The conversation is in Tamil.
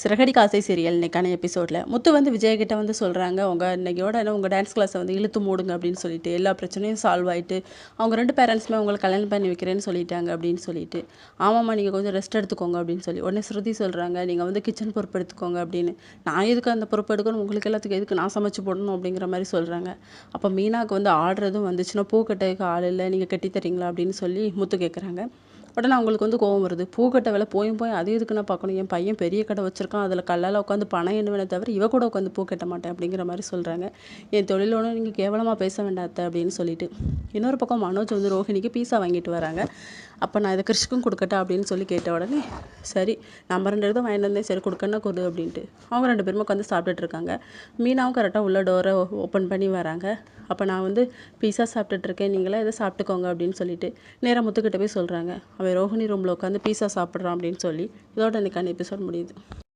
சிறகடி காசை சீரியல் இன்றைக்கான எபிசோடில் முத்து வந்து விஜய்கிட்ட வந்து சொல்கிறாங்க உங்கள் இன்றைக்கியோட என்ன உங்கள் டான்ஸ் கிளாஸை வந்து இழுத்து மூடுங்க அப்படின்னு சொல்லிட்டு. எல்லா பிரச்சனையும் சால்வ் ஆகிட்டு அவங்க ரெண்டு பேரண்ட்ஸுமே உங்களை கல்யாணம் பண்ணி வைக்கிறேன்னு சொல்லிட்டாங்க அப்படின்னு சொல்லிட்டு. ஆமாம்மா நீங்கள் கொஞ்சம் ரெஸ்ட் எடுத்துக்கோங்க அப்படின்னு சொல்லி. உடனே ஸ்ருதி சொல்கிறாங்க நீங்கள் வந்து கிச்சன் பொறுப்பு எடுத்துக்கோங்க அப்படின்னு. நான் எதுக்கு அந்த பொறுப்பு எடுக்கணும்? உங்களுக்கு எல்லாத்துக்கும் எதுக்கு நான் சமைச்சு போடணும்? அப்படிங்கிற மாதிரி சொல்கிறாங்க அப்போ மீனாவுக்கு வந்து ஆடுறதும் வந்துச்சுன்னா பூ கட்டுறதுக்கு ஆள் இல்லை நீங்கள் கட்டி தரீங்களா அப்படின்னு சொல்லி முத்து கேட்குறாங்க உடனே அவங்களுக்கு வந்து கோவம் வருது. பூக்கட்டை வேலை போயும் போய் அது எதுக்கு நான் பார்க்கணும்? என் பையன் பெரிய கடை வச்சிருக்கான். அதில் கல்லால் உட்காந்து பணம் எண்ணுவேனே தவிர இவ கூட உட்காந்து பூ கட்ட மாட்டேன் அப்படிங்கிற மாதிரி சொல்கிறாங்க என் தொழிலோட நீங்கள் கேவலமாக பேச வேண்டாத்த அப்படின்னு சொல்லிட்டு இன்னொரு பக்கம் மனோஜ் வந்து ரோஹிணிக்கு பீஸா வாங்கிட்டு வராங்க. அப்போ நான் இதை கிறிஷ்க்கும் கொடுக்கட்டா அப்படின்னு சொல்லி கேட்ட உடனே சரி நம்ம ரெண்டு இடத்துல வாங்கிட்டு வந்தேன். சரி கொடுக்கன்னா கொடு அப்படின்ட்டு. அவங்க ரெண்டு பேரும் உட்காந்து சாப்பிட்டுட்டு இருக்காங்க. மீனாவும் கரெக்டாக உள்ள டோரை ஓப்பன் பண்ணி வராங்க. அப்போ நான் வந்து பீஸா சாப்பிட்டுட்ருக்கேன் நீங்களே இதை சாப்பிட்டுக்கோங்க அப்படின்னு சொல்லிட்டு நேராக முத்துக்கிட்ட போய் சொல்கிறாங்க அவன் ரோஹிணி ரூமில் உட்காந்து பீஸா சாப்பிட்றான் அப்படின்னு சொல்லி இதோட இன்றைக்கான எபிசோட் முடியுது.